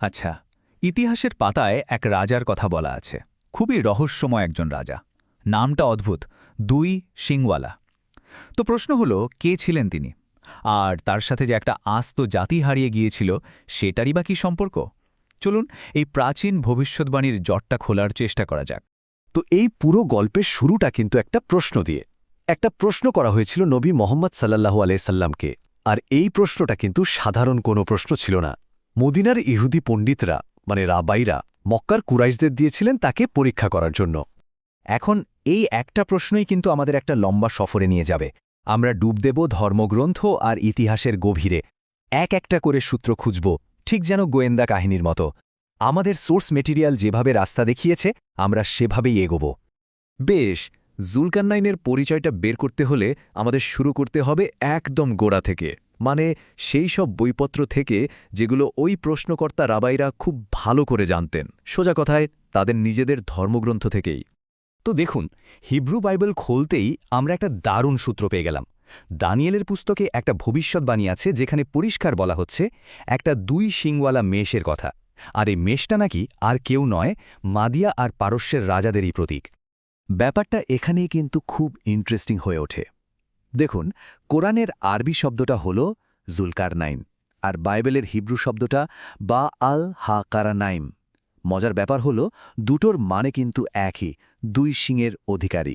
আচ্ছা ইতিহাসের পাতায় এক রাজার কথা বলা আছে। খুবই রহস্যময় একজন রাজা। নামটা অদ্ভুত, দুই সিংওয়ালা তো প্রশ্ন হলো, কে ছিলেন তিনি? আর তার সাথে যে একটা আস্ত জাতি হারিয়ে গিয়েছিল, সেটারই বা কী সম্পর্ক? চলুন, এই প্রাচীন ভবিষ্যৎবাণীর জটটা খোলার চেষ্টা করা যাক। তো এই পুরো গল্পের শুরুটা কিন্তু একটা প্রশ্ন দিয়ে। একটা প্রশ্ন করা হয়েছিল নবী মোহাম্মদ সাল্লাহু আলাইসাল্লামকে আর এই প্রশ্নটা কিন্তু সাধারণ কোনো প্রশ্ন ছিল না। মদিনার ইহুদি পণ্ডিতরা মানে রাবাইরা, মক্কার কুরাইশদের দিয়েছিলেন তাকে পরীক্ষা করার জন্য। এখন এই একটা প্রশ্নই কিন্তু আমাদের একটা লম্বা সফরে নিয়ে যাবে। আমরা ডুব দেব ধর্মগ্রন্থ আর ইতিহাসের গভীরে। এক একটা করে সূত্র খুঁজব, ঠিক যেন গোয়েন্দা কাহিনীর মতো। আমাদের সোর্স মেটেরিয়াল যেভাবে রাস্তা দেখিয়েছে, আমরা সেভাবেই এগোব। বেশ জুলকান্নাইনের পরিচয়টা বের করতে হলে আমাদের শুরু করতে হবে একদম গোড়া থেকে। মানে সেই সব বইপত্র থেকে যেগুলো ওই প্রশ্নকর্তা রাবাইরা খুব ভালো করে জানতেন। সোজা কথায়, তাদের নিজেদের ধর্মগ্রন্থ থেকেই। তো দেখুন, হিব্রু বাইবেল খুলতেই আমরা একটা দারুণ সূত্র পেয়ে গেলাম। দানিয়েলের পুস্তকে একটা ভবিষ্যৎবাণী আছে যেখানে পরিষ্কার বলা হচ্ছে, একটা দুই শিংওয়ালা মেষের কথা। আর এই মেষটা নাকি আর কেউ নয়, মাদিয়া আর পারস্যের রাজাদেরই প্রতীক। ব্যাপারটা এখানেই কিন্তু খুব ইন্টারেস্টিং হয়ে ওঠে। দেখুন, কোরআনের আরবি শব্দটা হল জুলকারনাইন, আর বাইবেলের হিব্রু শব্দটা বা আল হা কারানাইম মজার ব্যাপার হল, দুটোর মানে কিন্তু একই, দুই শিংয়ের অধিকারী।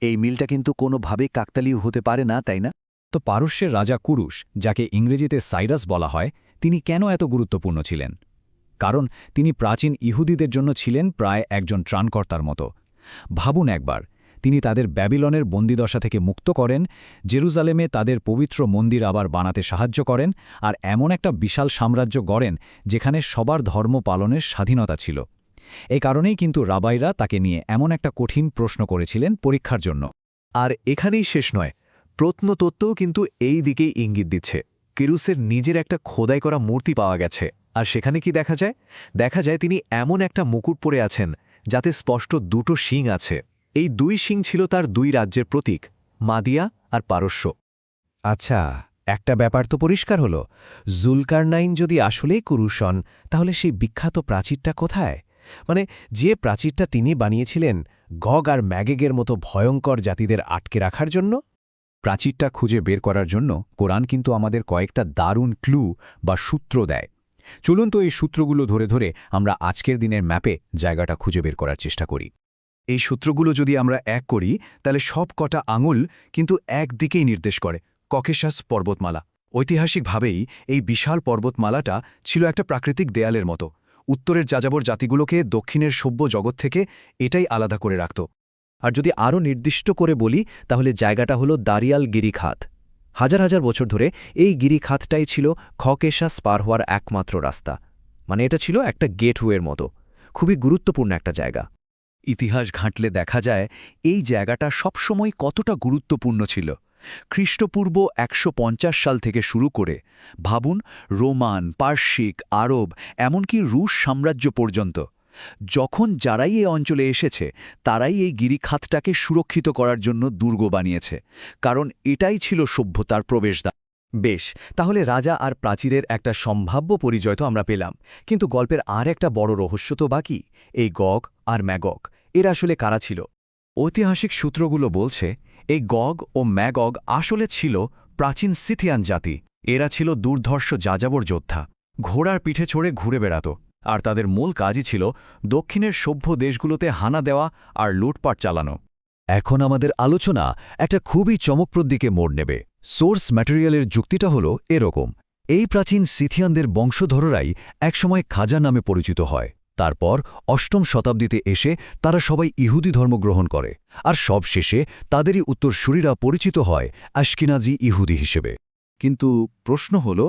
এই মিলটা কিন্তু কোনোভাবে কাকতালীয় হতে পারে না, তাই না? তো পারস্যের রাজা কুরুশ, যাকে ইংরেজিতে সাইরাস বলা হয়, তিনি কেন এত গুরুত্বপূর্ণ ছিলেন? কারণ তিনি প্রাচীন ইহুদিদের জন্য ছিলেন প্রায় একজন ত্রাণকর্তার মতো। ভাবুন একবার, তিনি তাদের ব্যাবিলনের বন্দিদশা থেকে মুক্ত করেন, জেরুজালেমে তাদের পবিত্র মন্দির আবার বানাতে সাহায্য করেন, আর এমন একটা বিশাল সাম্রাজ্য গড়েন যেখানে সবার ধর্ম পালনের স্বাধীনতা ছিল। এই কারণেই কিন্তু রাবাইরা তাকে নিয়ে এমন একটা কঠিন প্রশ্ন করেছিলেন পরীক্ষার জন্য। আর এখানেই শেষ নয়, প্রত্নতত্ত্বও কিন্তু এই দিকেই ইঙ্গিত দিচ্ছে। কিরুসের নিজের একটা খোদাই করা মূর্তি পাওয়া গেছে, আর সেখানে কি দেখা যায়? দেখা যায় তিনি এমন একটা মুকুট পরে আছেন যাতে স্পষ্ট দুটো শিং আছে। এই দুই শিং ছিল তার দুই রাজ্যের প্রতীক, মাদিয়া আর পারস্য। আচ্ছা একটা ব্যাপার তো পরিষ্কার হল। জুলকারনাইন যদি আসলেই কুরুষ হন তাহলে সেই বিখ্যাত প্রাচীরটা কোথায়? মানে যে প্রাচীরটা তিনি বানিয়েছিলেন, গগ আর ম্যাগেগের মতো ভয়ঙ্কর জাতিদের আটকে রাখার জন্য? প্রাচীরটা খুঁজে বের করার জন্য কোরআন কিন্তু আমাদের কয়েকটা দারুণ ক্লু বা সূত্র দেয়। চলুন তো এই সূত্রগুলো ধরে ধরে আমরা আজকের দিনের ম্যাপে জায়গাটা খুঁজে বের করার চেষ্টা করি। এই সূত্রগুলো যদি আমরা এক করি, তাহলে সব কটা আঙুল কিন্তু একদিকেই নির্দেশ করে, ককেশাস পর্বতমালা। ঐতিহাসিকভাবেই এই বিশাল পর্বতমালাটা ছিল একটা প্রাকৃতিক দেয়ালের মতো। উত্তরের যাযাবর জাতিগুলোকে দক্ষিণের সভ্য জগৎ থেকে এটাই আলাদা করে রাখত। আর যদি আরও নির্দিষ্ট করে বলি, তাহলে জায়গাটা হলো দারিয়াল গিরিখাত। হাজার হাজার বছর ধরে এই গিরিখাতটাই ছিল খকেশাস পার হওয়ার একমাত্র রাস্তা। মানে এটা ছিল একটা গেটওয়ের মতো। খুবই গুরুত্বপূর্ণ একটা জায়গা। ইতিহাস ঘাঁটলে দেখা যায় এই জায়গাটা সবসময় কতটা গুরুত্বপূর্ণ ছিল। খ্রিস্টপূর্ব একশো পঞ্চাশ সাল থেকে শুরু করে ভাবুন, রোমান পার্শ্বিক আরব, এমনকি রুশ সাম্রাজ্য পর্যন্ত। যখন যারাই এই অঞ্চলে এসেছে, তারাই এই গিরিখাতটাকে সুরক্ষিত করার জন্য দুর্গ বানিয়েছে, কারণ এটাই ছিল সভ্যতার প্রবেশদ্বার। বেশ, তাহলে রাজা আর প্রাচীরের একটা সম্ভাব্য পরিচয় তো আমরা পেলাম, কিন্তু গল্পের আর একটা বড় রহস্য তো বাকি, এই গগ আর ম্যাগগ, এরা আসলে কারা ছিল? ঐতিহাসিক সূত্রগুলো বলছে, এই গগ ও ম্যাগগ আসলে ছিল প্রাচীন সিথিয়ান জাতি, এরা ছিল দুর্ধর্ষ যাযাবর যোদ্ধা, ঘোড়ার পিঠে চড়ে ঘুরে বেড়াত। আর তাদের মূল কাজই ছিল দক্ষিণের সভ্য দেশগুলোতে হানা দেওয়া আর লুটপাট চালানো। এখন আমাদের আলোচনা একটা খুবই চমকপ্রদ দিকে মোড় নেবে। সোর্স ম্যাটেরিয়ালের যুক্তিটা হল এরকম। এই প্রাচীন সিথিয়ানদের বংশধররাই একসময় খাজা নামে পরিচিত হয়। তারপর অষ্টম শতাব্দীতে এসে তারা সবাই ইহুদি ধর্ম গ্রহণ করে আর সব শেষে তাদেরই উত্তরসূরিরা পরিচিত হয় আশকিনাজি ইহুদি হিসেবে। কিন্তু প্রশ্ন হল,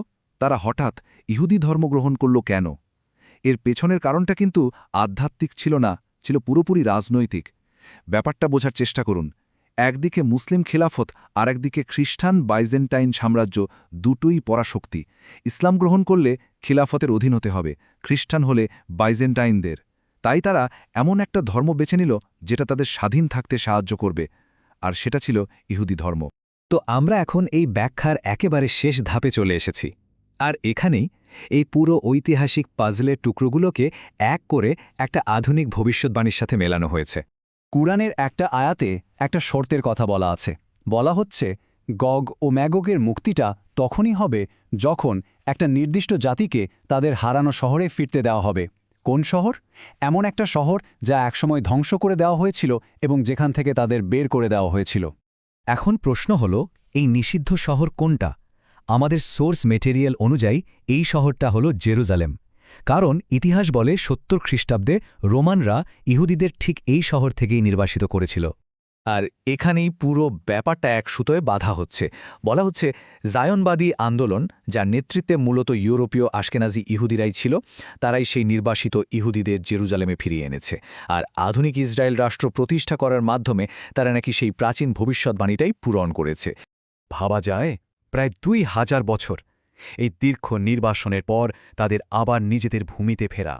তারা হঠাৎ ইহুদি ধর্ম গ্রহণ করল কেন? এর পেছনের কারণটা কিন্তু আধ্যাত্মিক ছিল না, ছিল পুরোপুরি রাজনৈতিক। ব্যাপারটা বোঝার চেষ্টা করুন। একদিকে মুসলিম খিলাফত আর একদিকে খ্রিস্টান বাইজেন্টাইন সাম্রাজ্য দুটোই পরাশক্তি। ইসলাম গ্রহণ করলে খিলাফতের অধীন হতে হবে, খ্রিস্টান হলে বাইজেন্টাইনদের। তাই তারা এমন একটা ধর্ম বেছে নিল, যেটা তাদের স্বাধীন থাকতে সাহায্য করবে, আর সেটা ছিল ইহুদি ধর্ম। তো আমরা এখন এই ব্যাখ্যার একেবারে শেষ ধাপে চলে এসেছি। আর এখানেই এই পুরো ঐতিহাসিক পাজলের টুকরোগুলোকে এক করে একটা আধুনিক ভবিষ্যৎবাণীর সাথে মেলানো হয়েছে। কুরআনের একটা আয়াতে একটা শর্তের কথা বলা আছে। বলা হচ্ছে, গগ ও ম্যাগগের মুক্তিটা তখনই হবে যখন একটা নির্দিষ্ট জাতিকে তাদের হারানো শহরে ফিরতে দেওয়া হবে। কোন শহর? এমন একটা শহর যা একসময় ধ্বংস করে দেওয়া হয়েছিল এবং যেখান থেকে তাদের বের করে দেওয়া হয়েছিল। এখন প্রশ্ন হল, এই নিষিদ্ধ শহর কোনটা? আমাদের সোর্স মেটেরিয়াল অনুযায়ী এই শহরটা হল জেরুজালেম। কারণ ইতিহাস বলে সত্তর খ্রিস্টাব্দে রোমানরা ইহুদিদের ঠিক এই শহর থেকেই নির্বাসিত করেছিল। আর এখানেই পুরো ব্যাপারটা এক সুতোয় বাধা হচ্ছে। বলা হচ্ছে, জায়নবাদী আন্দোলন, যার নেতৃত্বে মূলত ইউরোপীয় আশকেনাজি ইহুদিরাই ছিল, তারাই সেই নির্বাসিত ইহুদিদের জেরুজালেমে ফিরিয়ে এনেছে। আর আধুনিক ইসরায়েল রাষ্ট্র প্রতিষ্ঠা করার মাধ্যমে তারা নাকি সেই প্রাচীন ভবিষ্যৎবাণীটাই পূরণ করেছে। ভাবা যায়? প্রায় দুই হাজার বছর। এই দীর্ঘ নির্বাসনের পর তাদের আবার নিজেদের ভূমিতে ফেরা।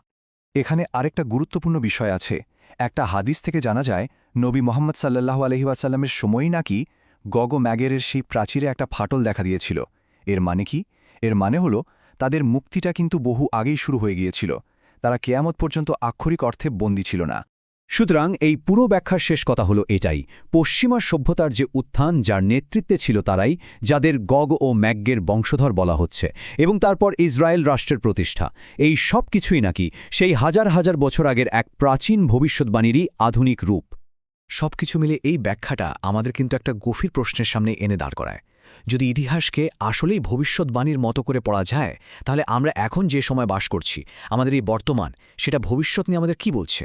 এখানে আরেকটা গুরুত্বপূর্ণ বিষয় আছে। একটা হাদিস থেকে জানা যায়, নবী মোহাম্মদ সাল্লাহু আলহিবাসাল্লামের সময়ই নাকি গগ ম্যাগেরের সেই প্রাচীরে একটা ফাটল দেখা দিয়েছিল। এর মানে কি? এর মানে হলো, তাদের মুক্তিটা কিন্তু বহু আগেই শুরু হয়ে গিয়েছিল। তারা কেয়ামত পর্যন্ত আক্ষরিক অর্থে বন্দী ছিল না। সুতরাং এই পুরো ব্যাখ্যার শেষ কথা হলো এটাই। পশ্চিমা সভ্যতার যে উত্থান, যার নেতৃত্বে ছিল তারাই, যাদের গগ ও ম্যাগ্গের বংশধর বলা হচ্ছে, এবং তারপর ইসরায়েল রাষ্ট্রের প্রতিষ্ঠা। এই সব কিছুই নাকি সেই হাজার হাজার বছর আগের এক প্রাচীন ভবিষ্যৎবাণীরই আধুনিক রূপ। সবকিছু মিলে এই ব্যাখ্যাটা আমাদের কিন্তু একটা গভীর প্রশ্নের সামনে এনে দাঁড় করায়। যদি ইতিহাসকে আসলেই ভবিষ্যৎবাণীর মতো করে পড়া যায়, তাহলে আমরা এখন যে সময় বাস করছি, আমাদের এই বর্তমান, সেটা ভবিষ্যৎ নিয়ে আমাদের কি বলছে?